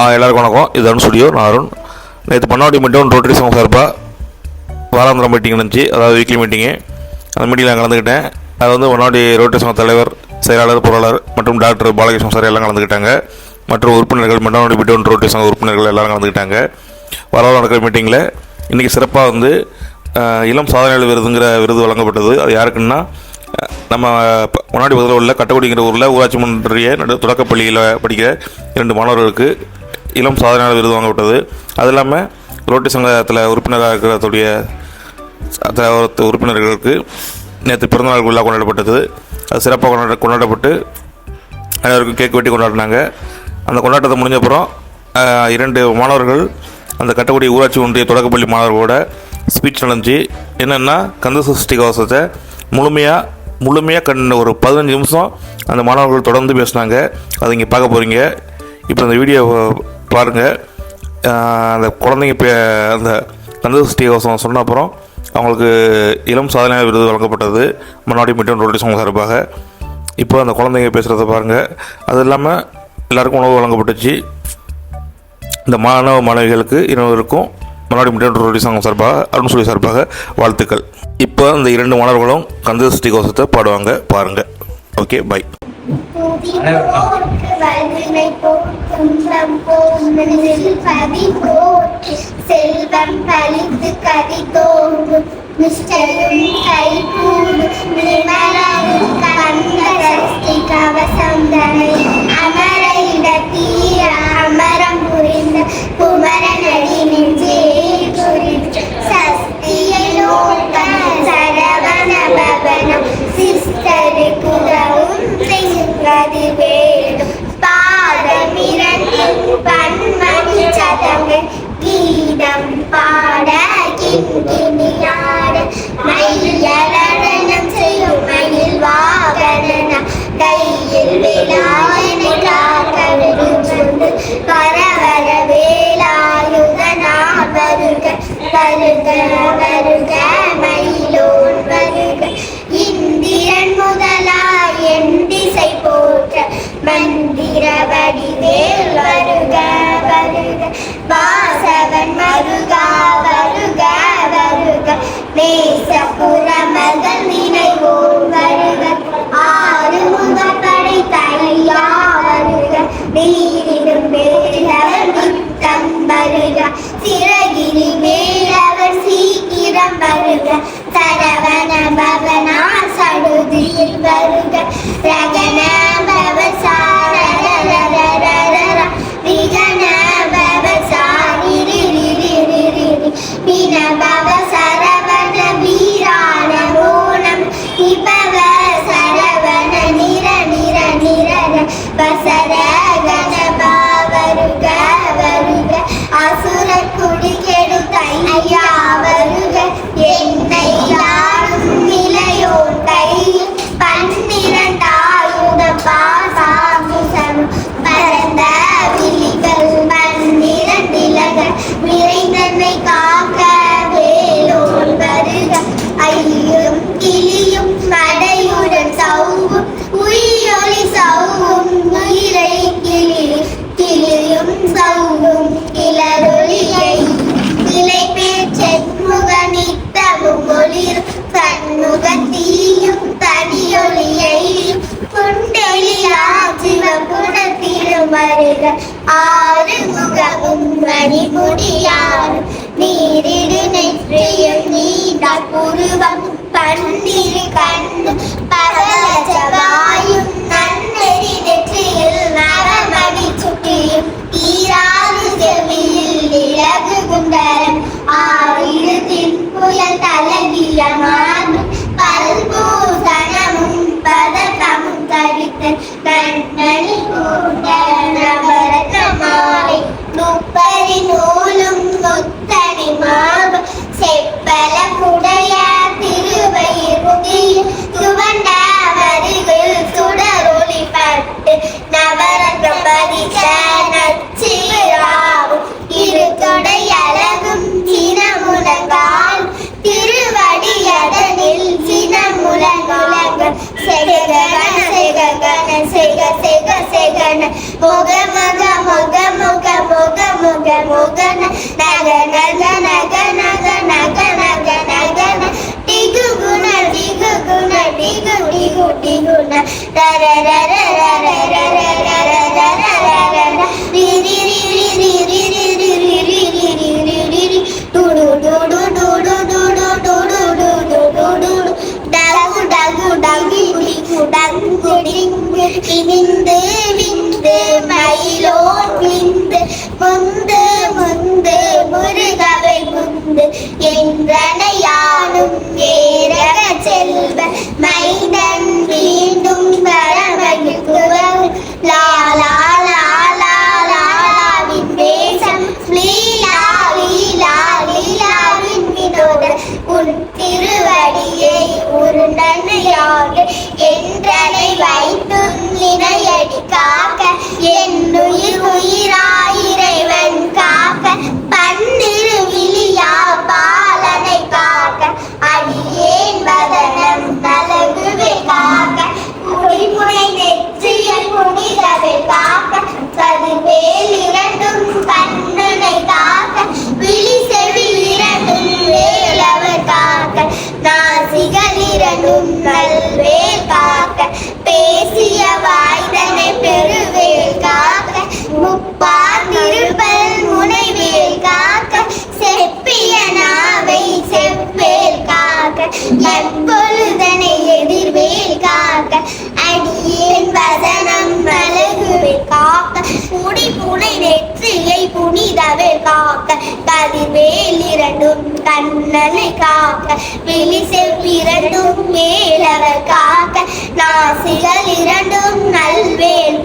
ஆ எல்லாருக்கும் வணக்கம். இது அருண் ஸ்டுடியோ நான் அருண். நேற்று பண்ணாடி மீட்டும் ரோட்டரி சங்கம் சார்பாக வாராந்திர மீட்டிங் இருந்துச்சு அதாவது வீக்லி மீட்டிங்கு அந்த மீட்டிங்கில் நான் கலந்துக்கிட்டேன். அது வந்து ஒன்னாடி ரோட்டரி சங்க தலைவர் செயலாளர் பொருளாளர் மற்றும் டாக்டர் பாலகிருஷ்ணன் சார் எல்லாம் கலந்துக்கிட்டாங்க. மற்றும் உறுப்பினர்கள் மன்னாடி மீட்டும் ரோட்டரி சங்க உறுப்பினர்கள் எல்லாரும் கலந்துக்கிட்டாங்க. வரலாறு நடக்கிற மீட்டிங்கில் இன்றைக்கி சிறப்பாக வந்து இளம் சாதனையாளர் விருதுங்கிற விருது வழங்கப்பட்டது. அது யாருக்குன்னா நம்ம முன்னாடி பகுதியில் உள்ள கட்டக்குடிங்கிற ஊரில் ஊராட்சி மன்றிய நடு தொடக்கப்பள்ளியில் படிக்கிற இரண்டு மாணவர்களுக்கு இளம் சாதனையாளர் விருது வாங்கப்பட்டது. அது இல்லாமல் ரோட்டரி சங்கத்தில் உறுப்பினராக இருக்கிறதுடைய உறுப்பினர்களுக்கு நேற்று பிறந்தநாள் விழா கொண்டாடப்பட்டது. அது சிறப்பாக கொண்டாட கொண்டாடப்பட்டு அனைவருக்கும் கேக் வெட்டி கொண்டாடினாங்க. அந்த கொண்டாட்டத்தை முடிஞ்சப்புறம் இரண்டு மாணவர்கள் அந்த கட்டக்குடி ஊராட்சி ஒன்றிய தொடக்கப்பள்ளி மாணவர்களோட ஸ்பீச் நடந்துச்சு என்னென்னா கந்த சஷ்டி கவசத்தை முழுமையாக முழுமையாக கண் ஒரு பதினஞ்சு நிமிஷம் அந்த மாணவர்கள் தொடர்ந்து பேசினாங்க. அதை இங்கே பார்க்க போகிறீங்க இப்போ அந்த வீடியோ பாருங்கள் அந்த குழந்தைங்க பே அந்த கந்த சஷ்டி கவசம் சொன்ன அப்புறம் அவங்களுக்கு இளம் சாதனை விருது வழங்கப்பட்டது. முன்னாடி மட்டும் ரோட்டி சங்கம் சார்பாக. இப்போ அந்த குழந்தைங்க பேசுகிறத பாருங்கள் அது இல்லாமல் எல்லாருக்கும் உணவு வழங்கப்பட்டுச்சு. இந்த மாணவ மாணவிகளுக்கு இருவருக்கும் முன்னாடி மட்டும் ரோட்டி சங்கம் சார்பாக அருண் சொல்லி சார்பாக வாழ்த்துக்கள். இப்போ இந்த இரண்டு மாணவர்களும் கந்த சஷ்டி கோஷத்தை பாடுவாங்க. பாருங்கள் ஓகே பை புவி போற்று வலிமை போற்றும் செம்பொன்னில் பதி போற்று செல்வம் பலித்து கதி தோன்றும் நிஷ்டையும் கைகூடும் நிமலரும் கந்த சஷ்டி கவசம் தனை அமர இடத்தீர வருக வருக மயிலோன் வருக இந்திரன் முதலாய் என் திசை போற்ற மந்திர வடிவேல் வருக வருக. வாசவன் மருகா வருக வருக. நேசபுர மகள் நினைவோம் வருக. ஆறு முகப்படை தலையா வருக. நீரிடும் வருக. சிறகிரி மேலவர் சீக்கிரம் வருக. சரவண பவனா வைத்தும் நினையடி காக்க என்னுயிர் உயிராய் இறைவன் காக்க பன்னிரு விழியா பாலனை காக்க அடியேன் பதனம் தலகுவே காக்க குடிமுனை நெற்றியல் புனிதவை காக்க கருவேல் இரண்டும் கண்ணனை காக்க விழி செவி இரண்டும் வேலவர் காக்க நாசிகள் இரண்டும் குடி புனை நெற்றியை புனிதவில் காக்க கதிவேல் இரண்டும் கண்ணனை காக்க விழிசை இரண்டும் மேலவர் காக்க நாசிகள் இரண்டும் நல்வேல்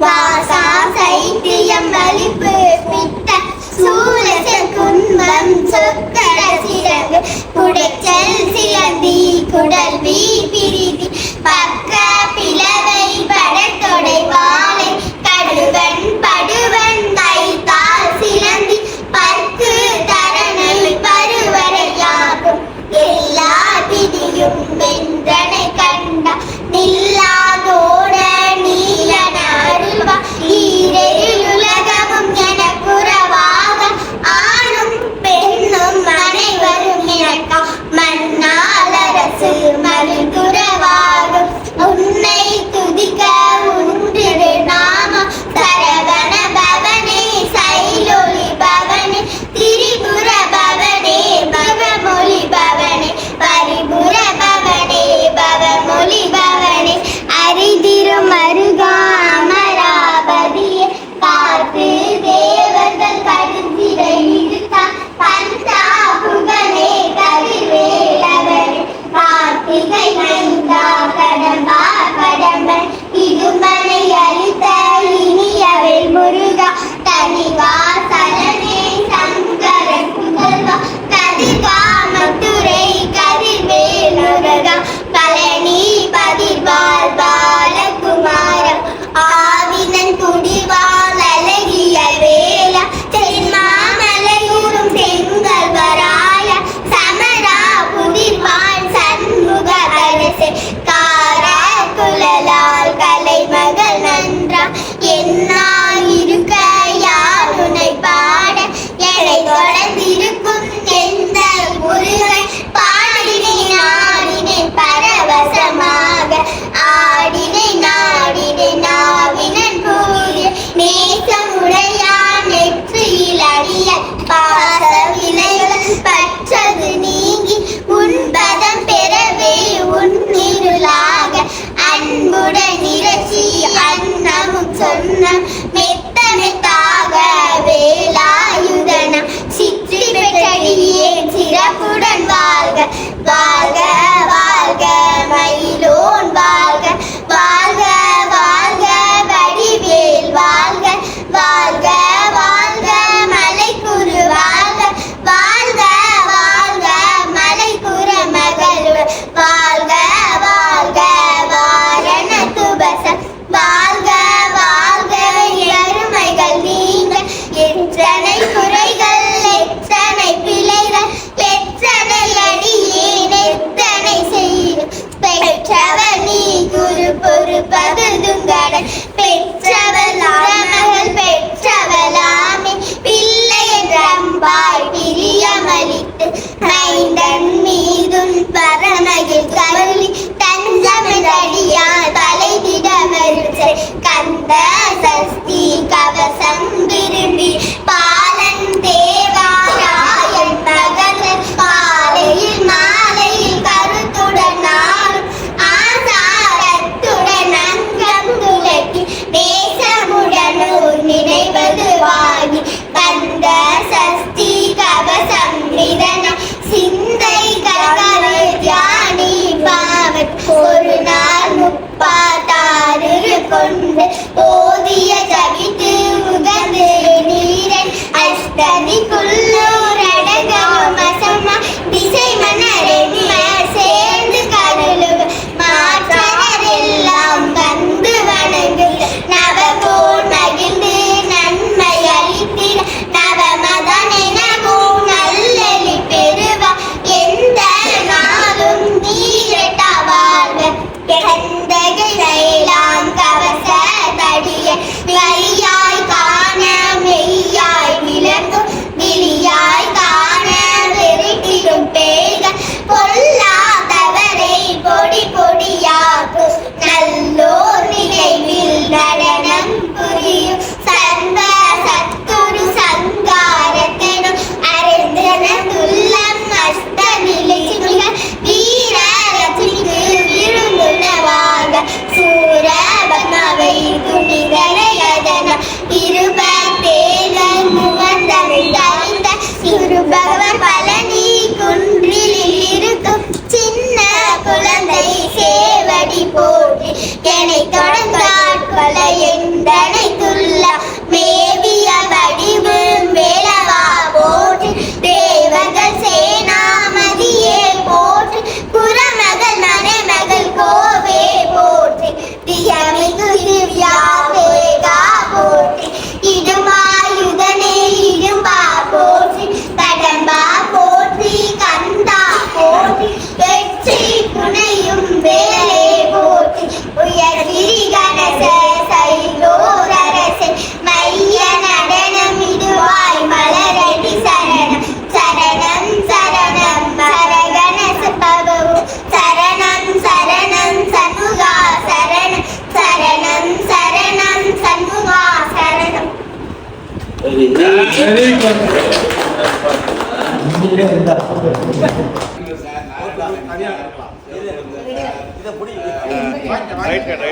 வாசா சைத்தியம் வலிப்பு பித்த சூலச கும்பம் சொக்கர சிறகு குடைச்சல் சிலந்தி குடல்வி നിന്ന്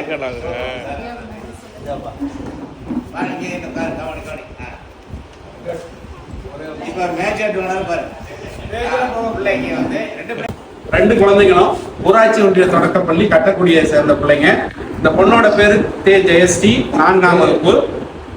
ஆகுங்க ரெண்டு குழந்தைகளும் ஊராட்சி ஒன்றிய தொடக்கப்பள்ளி கட்டக்குடியை சேர்ந்த பிள்ளைங்க. இந்த பொண்ணோட பேரு தே. ஜெயஸ்ரீ. நான்காம் வகுப்பு.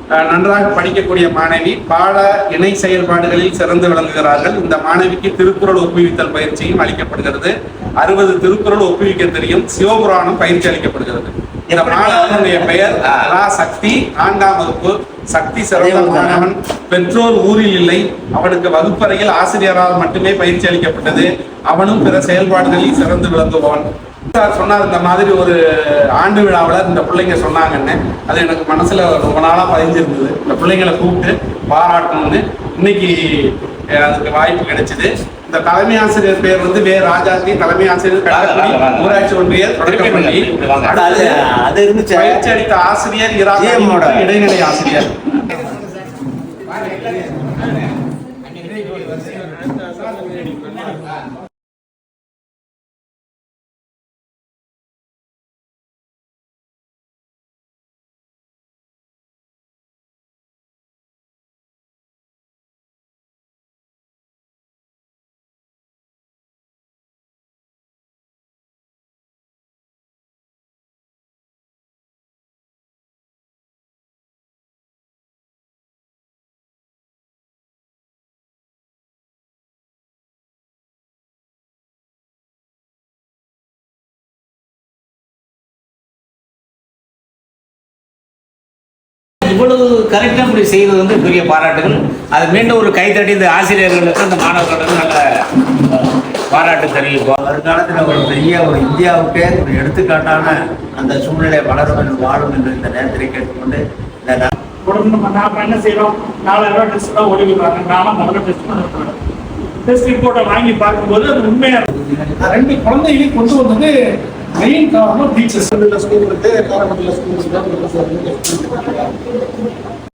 நன்றாக படிக்கக்கூடிய மாணவி. பாட இணை செயல்பாடுகளில் சிறந்து விளங்குகிறார்கள். இந்த மாணவிக்கு திருக்குறள் ஒப்புவித்தல் பயிற்சியும் அளிக்கப்படுகிறது. அறுபது திருக்குறள் ஒப்புவிக்க தெரியும். சிவபுராணம் பயிற்சி அளிக்கப்படுகிறது. இந்த மாணவனுடைய பெயர் ரா சக்தி நான்காம் வகுப்பு. சக்தி சிறந்த மாணவன். பெற்றோர் ஊரில் இல்லை. அவனுக்கு வகுப்பறையில் ஆசிரியரால் மட்டுமே பயிற்சி அளிக்கப்பட்டது. அவனும் பிற செயல்பாடுகளில் சிறந்து விளங்குபவன். சார் சொன்னார் இந்த மாதிரி ஒரு ஆண்டு விழாவில் இந்த பிள்ளைங்க சொன்னாங்கன்னு. அது எனக்கு மனசுல ரொம்ப நாளா பதிஞ்சிருந்தது. இந்த பிள்ளைங்களை கூப்பிட்டு பாராட்டணும்னு. இன்னைக்கு அதுக்கு வாய்ப்பு கிடைச்சது. இந்த தலைமை ஆசிரியர் பேர் வந்து வே ராஜாஜி. தலைமை ஆசிரியர் ஊராட்சி ஒன்றிய தொடக்கப்பள்ளி அது அது இருந்துச்சு. பயிற்சி அளித்த ஆசிரியர் இரா GM ஓட. இடைநிலை ஆசிரியர். இவ்வளவு கரெக்டாக இப்படி செய்வது வந்து பெரிய பாராட்டுகள். அது மீண்டும் ஒரு கைத்தட்டி இந்த ஆசிரியர்களுக்கு அந்த மாணவர்களுக்கு நல்ல பாராட்டு தெரிவிப்போம். வருங்காலத்தில் ஒரு பெரிய ஒரு இந்தியாவுக்கே ஒரு எடுத்துக்காட்டான அந்த சூழ்நிலை வளரும் என்று வாழும் என்று இந்த நேரத்தில் கேட்டுக்கொண்டு இந்த நம்ம நாம என்ன செய்யறோம்? நாலாயிரம் ரூபாய் டெஸ்ட் தான் ஒளிவிடுறாங்க நாம முதல்ல டெஸ்ட் பண்ணுறோம் டெஸ்ட் ரிப்போர்ட்டை வாங்கி பார்க்கும்போது அது உண்மையா இருக்கு. ரெண்டு குழந்தைகளையும் கொண்டு வந்தது మెయిన్ కారణం టీచర్స్ స్కూల్ ఉంటే కారణం స్కూల్